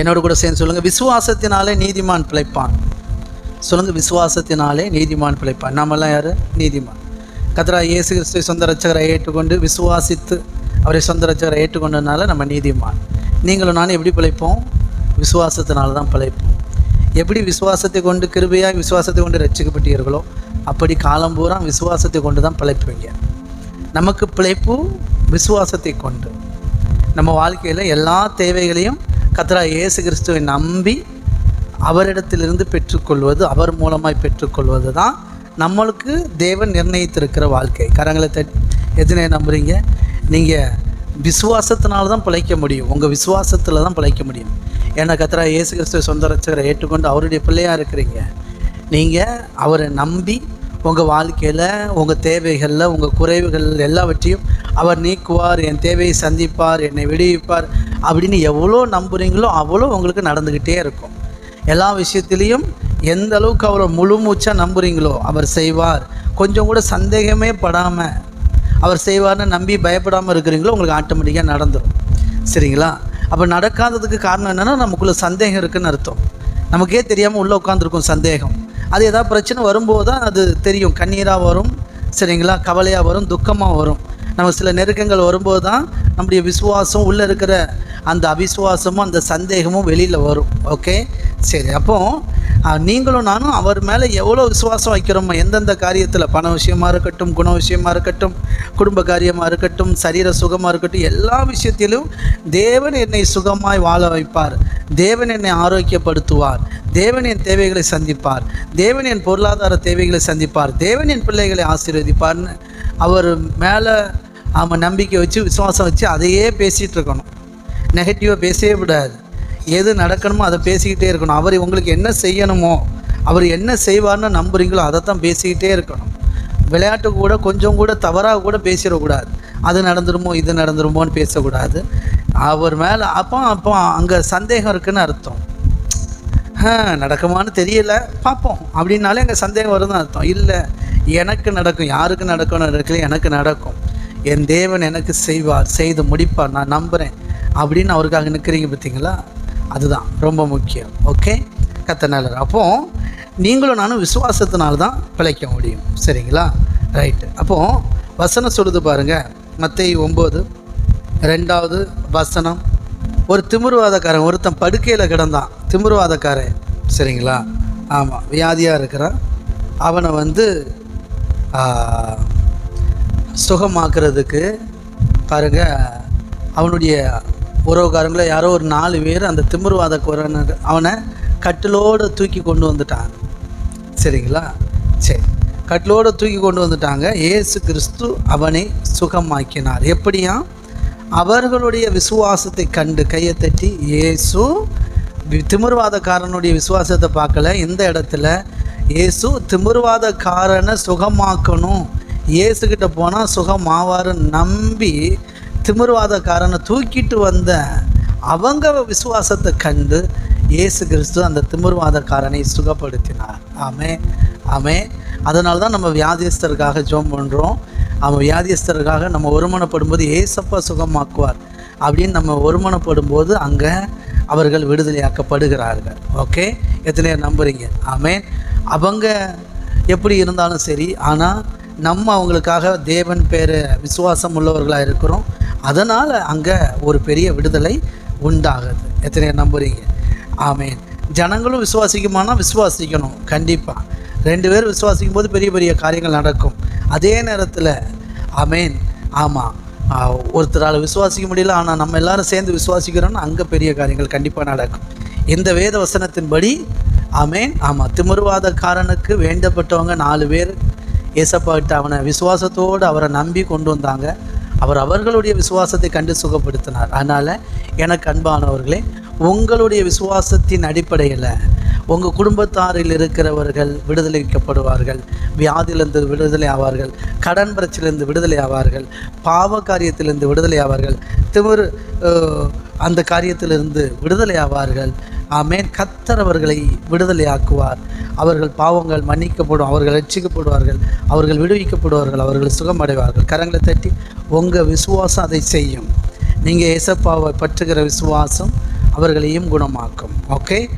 என்னோட கூட சேர்ந்து சொல்லுங்கள் விசுவாசத்தினாலே நீதிமான் பிழைப்பான். சொல்லுங்கள் விசுவாசத்தினாலே நீதிமான் பிழைப்பான். நாமெல்லாம் யார்? நீதிமான். கத்ரா இயேசு கிறிஸ்துவை சொந்த ரட்சகரை ஏற்றுக்கொண்டு விசுவாசித்து அவரை சொந்த ரச்சகரை ஏற்றுக்கொண்டதுனால நம்ம நீதிமான். நீங்களும் நானும் எப்படி பிழைப்போம்? விசுவாசத்தினால தான் பிழைப்போம். எப்படி விசுவாசத்தை கொண்டு கிருபையாக விசுவாசத்தை கொண்டு ரச்சிக்கப்பட்டீர்களோ அப்படி காலம் பூரா விசுவாசத்தை கொண்டு தான் பிழைப்பீங்க. நமக்கு பிழைப்பு விசுவாசத்தை கொண்டு. நம்ம வாழ்க்கையில் எல்லா தேவைகளையும் கத்ரா இயேசு கிறிஸ்துவை நம்பி அவரிடத்திலிருந்து பெற்றுக்கொள்வது அவர் மூலமாய் பெற்றுக்கொள்வது தான் நம்மளுக்கு தேவன் நிர்ணயித்திருக்கிற வாழ்க்கை. கரங்களை த எத்தனை நம்புறீங்க? நீங்கள் விசுவாசத்தினால தான் பிழைக்க முடியும். உங்கள் விசுவாசத்தில் தான் பிழைக்க முடியும். ஏன்னா கத்ரா இயேசு கிறிஸ்துவ சொந்த ரட்சகரை ஏற்றுக்கொண்டு அவருடைய பிள்ளையாக இருக்கிறீங்க. நீங்கள் அவரை நம்பி உங்கள் வாழ்க்கையில் உங்கள் தேவைகளில் உங்கள் குறைவுகள் எல்லாவற்றையும் அவர் நீக்குவார் என் தேவையை சந்திப்பார் என்னை விடுவிப்பார் அப்படின்னு எவ்வளோ நம்புகிறீங்களோ அவ்வளோ உங்களுக்கு நடந்துக்கிட்டே இருக்கும். எல்லா விஷயத்துலேயும் எந்த அளவுக்கு அவரை முழு மூச்சாக நம்புகிறீங்களோ அவர் செய்வார். கொஞ்சம் கூட சந்தேகமே படாமல் அவர் செய்வார்னு நம்பி பயப்படாமல் இருக்கிறீங்களோ உங்களுக்கு ஆட்டோமேட்டிக்காக நடந்துடும் சரிங்களா? அப்போ நடக்காததுக்கு காரணம் என்னென்னா நமக்குள்ளே சந்தேகம் இருக்குன்னு அர்த்தம். நமக்கே தெரியாமல் உள்ளே உட்காந்துருக்கும் சந்தேகம். அது ஏதாவது பிரச்சனை வரும்போது தான் அது தெரியும். கண்ணீராக வரும். சரிங்களா? கவலையாக வரும். துக்கமாக வரும். நமக்கு சில நெருக்கங்கள் வரும்போது தான் நம்முடைய விசுவாசம் உள்ளே இருக்கிற அந்த அவிசுவாசமும் அந்த சந்தேகமும் வெளியில் வரும். ஓகே சரி அப்போது நீங்களும் நானும் அவர் மேலே எவ்வளோ விசுவாசம் வைக்கிறோமோ எந்தெந்த காரியத்தில் பண விஷயமா இருக்கட்டும் குண விஷயமா இருக்கட்டும் குடும்ப காரியமாக இருக்கட்டும் சரீர சுகமாக இருக்கட்டும் எல்லா விஷயத்திலும் தேவன் என்னை சுகமாய் வாழ வைப்பார். தேவன் என்னை ஆரோக்கியப்படுத்துவார். தேவன் என் தேவைகளை சந்திப்பார். தேவன் என் பொருளாதார தேவைகளை சந்திப்பார். தேவன் என் பிள்ளைகளை ஆசீர்வதிப்பார்னு அவர் மேலே அவன் நம்பிக்கை வச்சு விசுவாசம் வச்சு அதையே பேசிகிட்டு இருக்கணும். நெகட்டிவாக பேசவே விடாது. எது நடக்கணுமோ அதை பேசிக்கிட்டே இருக்கணும். அவர் உங்களுக்கு என்ன செய்யணுமோ அவர் என்ன செய்வார்னு நம்புறீங்களோ அதை தான் பேசிக்கிட்டே இருக்கணும். விளையாட்டு கூட கொஞ்சம் கூட தவறாக கூட பேசிடக்கூடாது. அது நடந்துருமோ இது நடந்துருமோன்னு பேசக்கூடாது. அவர் மேலே அப்போ அப்போ அங்கே சந்தேகம் இருக்குன்னு அர்த்தம். நடக்குமான்னு தெரியல பார்ப்போம். அப்படின்னாலே அங்கே சந்தேகம் வருதுன்னு அர்த்தம். இல்லை எனக்கு நடக்கும். யாருக்கு நடக்கணும் இருக்குல்ல எனக்கு நடக்கும். என் தேவன் எனக்கு செய்வார் செய்து முடிப்பார் நான் நம்புகிறேன் அப்படின்னு அவருக்காக நிற்கிறீங்க பார்த்தீங்களா? அதுதான் ரொம்ப முக்கியம். ஓகே கத்த அப்போது நீங்களும் நானும் விசுவாசத்தினால தான் பிழைக்க முடியும். சரிங்களா? ரைட்டு அப்போது வசனம் சொல்லுது பாருங்கள் மத்தேயு ஒம்பது ரெண்டாவது வசனம். ஒரு திமிர்வாதக்காரன் ஒருத்தன் படுக்கையில் கிடந்தான். திமிர்வாதக்காரன். சரிங்களா? ஆமாம் வியாதியாக இருக்கிறான். அவனை வந்து சுகமாக்குறதுக்கு பாருங்க அவனுடைய உறவுக்காரங்கள யாரோ ஒரு நாலு பேர் அந்த திமிர்வாதக்காரன் அவனை கட்டிலோடு தூக்கி கொண்டு வந்துட்டாங்க. சரிங்களா? சரி. கட்டிலோடு தூக்கி கொண்டு வந்துட்டாங்க. ஏசு கிறிஸ்து அவனை சுகமாக்கினார். எப்படியா? அவர்களுடைய விசுவாசத்தை கண்டு கையை தட்டி இயேசு திமிர்வாதக்காரனுடைய விசுவாசத்தை பார்க்கல. இந்த இடத்துல இயேசு திமிர்வாதக்காரனை சுகமாக்கணும். இயேசுக்கிட்ட போனால் சுகம் ஆவாருன்னு நம்பி திமிர்வாதக்காரனை தூக்கிட்டு வந்த அவங்க விசுவாசத்தை கண்டு இயேசு கிறிஸ்து அந்த திமிர்வாதக்காரனை சுகப்படுத்தினார். ஆமே ஆமே அதனால தான் நம்ம வியாதியஸ்தருக்காக ஜோம் பண்ணுறோம் அவன் வியாதியஸ்தருக்காக நம்ம ஒருமனப்படும்போது ஏசப்பா சுகமாக்குவார் அப்படின்னு நம்ம ஒருமனப்படும்போது அங்கே அவர்கள் விடுதலையாக்கப்படுகிறார்கள். ஓகே? எத்தனையோ நம்புறீங்க? ஆமே அவங்க எப்படி இருந்தாலும் சரி ஆனால் நம்ம அவங்களுக்காக தேவன் பேர் விசுவாசம் உள்ளவர்களாக இருக்கிறோம். அதனால் அங்கே ஒரு பெரிய விடுதலை உண்டாகுது. எத்தனை நம்புறீங்க? ஆமேன். ஜனங்களும் விசுவாசிக்குமானா விசுவாசிக்கணும். கண்டிப்பாக ரெண்டு பேரும் விசுவாசிக்கும் போது பெரிய பெரிய காரியங்கள் நடக்கும். அதே நேரத்தில் ஆமேன். ஆமாம் ஒருத்தரால் விசுவாசிக்க முடியல ஆனால் நம்ம எல்லாரும் சேர்ந்து விசுவாசிக்கிறோன்னா அங்கே பெரிய காரியங்கள் கண்டிப்பாக நடக்கும். இந்த வேத வசனத்தின்படி ஆமேன் ஆமாம் திமிர்வாதக்காரனுக்கு வேண்டப்பட்டவங்க நாலு பேர். ஏசப்பாட்ட அவனை விசுவாசத்தோடு அவரை நம்பி கொண்டு வந்தாங்க. அவர் அவர்களுடைய விசுவாசத்தை கண்டு சுகப்படுத்தினார். அதனால் எனக்கு அன்பானவர்களே உங்களுடைய விசுவாசத்தின் அடிப்படையில் உங்கள் குடும்பத்தாரில் இருக்கிறவர்கள் விடுதலைக்கப்படுவார்கள். வியாதியிலிருந்து விடுதலை ஆவார்கள். கடன் பிரச்சனையிலிருந்து விடுதலை ஆவார்கள். பாவ காரியத்திலிருந்து விடுதலை ஆவார்கள். திமிர் அந்த காரியத்திலிருந்து விடுதலை ஆவார்கள். ஆமேன். கத்தர் அவர்களை விடுதலையாக்குவார். அவர்கள் பாவங்கள் மன்னிக்கப்படும் அவர்கள் ரட்சிக்கப்படுவார்கள் அவர்கள் விடுவிக்கப்படுவார்கள் அவர்கள் சுகமடைவார்கள். கரங்களை தட்டி உங்கள் விசுவாசம் அதை செய்யும். நீங்கள் ஏசப்பாவை பற்றுகிற விசுவாசம் அவர்களையும் குணமாக்கும். ஓகே